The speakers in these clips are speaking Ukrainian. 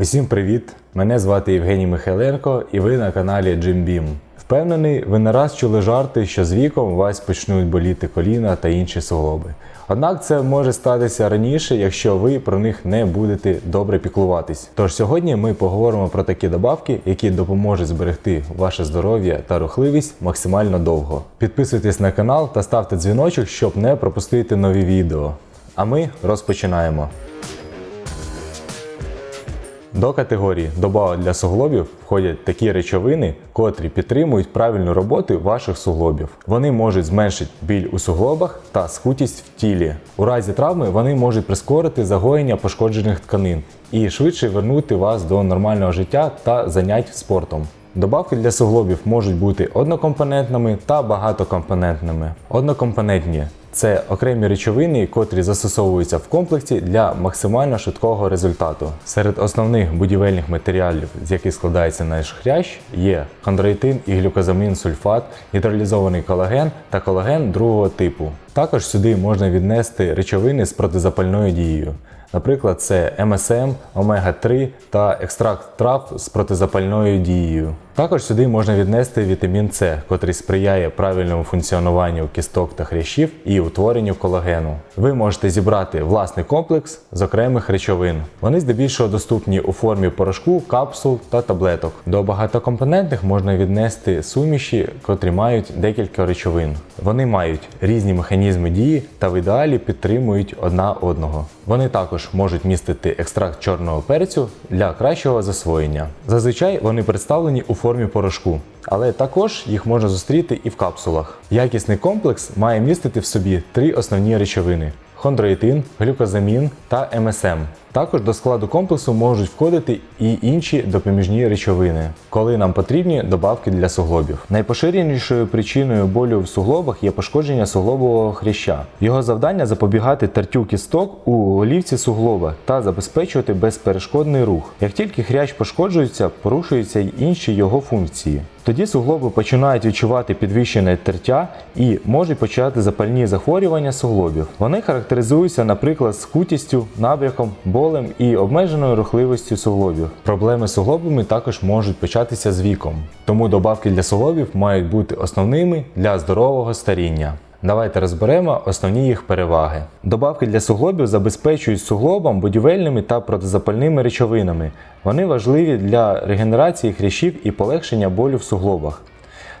Усім привіт! Мене звати Євгеній Михайленко і ви на каналі JimBeam. Впевнений, ви не раз чули жарти, що з віком у вас почнуть боліти коліна та інші суглоби. Однак це може статися раніше, якщо ви про них не будете добре піклуватись. Тож сьогодні ми поговоримо про такі добавки, які допоможуть зберегти ваше здоров'я та рухливість максимально довго. Підписуйтесь на канал та ставте дзвіночок, щоб не пропустити нові відео. А ми розпочинаємо. До категорії добавок для суглобів входять такі речовини, котрі підтримують правильну роботу ваших суглобів. Вони можуть зменшити біль у суглобах та схутість в тілі. У разі травми вони можуть прискорити загоєння пошкоджених тканин і швидше вернути вас до нормального життя та занять спортом. Добавки для суглобів можуть бути однокомпонентними та багатокомпонентними. Однокомпонентні це окремі речовини, котрі застосовуються в комплексі для максимально швидкого результату. Серед основних будівельних матеріалів, з яких складається наш хрящ, є хондроїтин і глюкозамін сульфат, гідролізований колаген та колаген другого типу. Також сюди можна віднести речовини з протизапальною дією. Наприклад, це МСМ, омега-3 та екстракт трав з протизапальною дією. Також сюди можна віднести вітамін С, котрий сприяє правильному функціонуванню кісток та хрящів і утворенню колагену. Ви можете зібрати власний комплекс з окремих речовин. Вони здебільшого доступні у формі порошку, капсул та таблеток. До багатокомпонентних можна віднести суміші, котрі мають декілька речовин. Вони мають різні механізми дії та в ідеалі підтримують одна одного. Вони також можуть містити екстракт чорного перцю для кращого засвоєння. Зазвичай вони представлені у формі порошку, але також їх можна зустріти і в капсулах. Якісний комплекс має містити в собі три основні речовини: хондроїтин, глюкозамін та МСМ. Також до складу комплексу можуть входити і інші допоміжні речовини, коли нам потрібні добавки для суглобів. Найпоширенішою причиною болю в суглобах є пошкодження суглобового хряща. Його завдання запобігати тертю кісток у голівці суглоба та забезпечувати безперешкодний рух. Як тільки хрящ пошкоджується, порушуються й інші його функції. Тоді суглоби починають відчувати підвищене тертя і можуть почати запальні захворювання суглобів. Вони характеризуються, наприклад, скутістю, набряком, болем і обмеженою рухливістю суглобів. Проблеми з суглобами також можуть початися з віком, тому добавки для суглобів мають бути основними для здорового старіння. Давайте розберемо основні їх переваги. Добавки для суглобів забезпечують суглобам будівельними та протизапальними речовинами. Вони важливі для регенерації хрящів і полегшення болю в суглобах.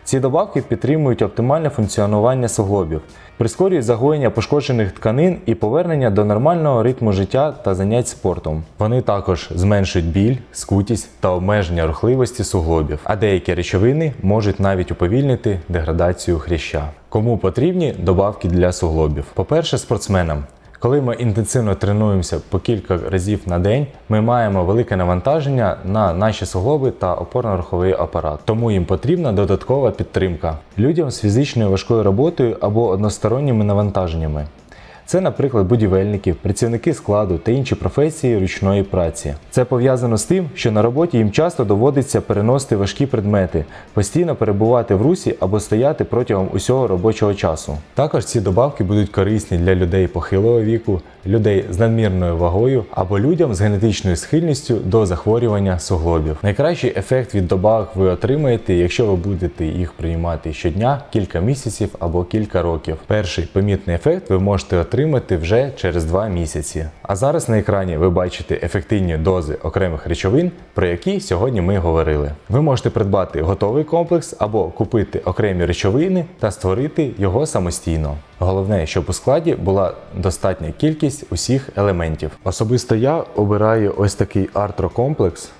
Ці добавки підтримують оптимальне функціонування суглобів, прискорюють загоєння пошкоджених тканин і повернення до нормального ритму життя та занять спортом. Вони також зменшують біль, скутість та обмеження рухливості суглобів, а деякі речовини можуть навіть уповільнити деградацію хряща. Кому потрібні добавки для суглобів? По-перше, спортсменам. Коли ми інтенсивно тренуємося по кілька разів на день, ми маємо велике навантаження на наші суглоби та опорно-руховий апарат, тому їм потрібна додаткова підтримка людям з фізичною важкою роботою або односторонніми навантаженнями. Це, наприклад, будівельники, працівники складу та інші професії ручної праці. Це пов'язано з тим, що на роботі їм часто доводиться переносити важкі предмети, постійно перебувати в русі або стояти протягом усього робочого часу. Також ці добавки будуть корисні для людей похилого віку, людей з надмірною вагою або людям з генетичною схильністю до захворювання суглобів. Найкращий ефект від добавок ви отримаєте, якщо ви будете їх приймати щодня кілька місяців або кілька років. Перший помітний ефект ви можете отримати вже через 2 місяці. А зараз на екрані ви бачите ефективні дози окремих речовин, про які сьогодні ми говорили. Ви можете придбати готовий комплекс або купити окремі речовини та створити його самостійно. Головне, щоб у складі була достатня кількість усіх елементів. Особисто я обираю ось такий артрокомплекс.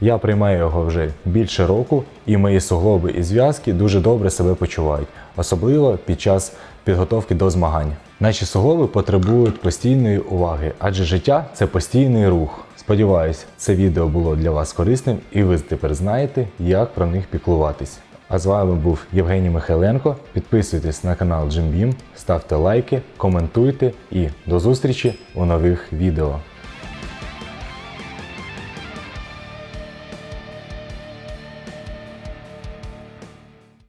Я приймаю його вже більше року, і мої суглоби і зв'язки дуже добре себе почувають, особливо під час підготовки до змагань. Наші суглоби потребують постійної уваги, адже життя це постійний рух. Сподіваюсь, це відео було для вас корисним і ви тепер знаєте, як про них піклуватись. А з вами був Євгеній Михайленко. Підписуйтесь на канал JimBeam, ставте лайки, коментуйте і до зустрічі у нових відео.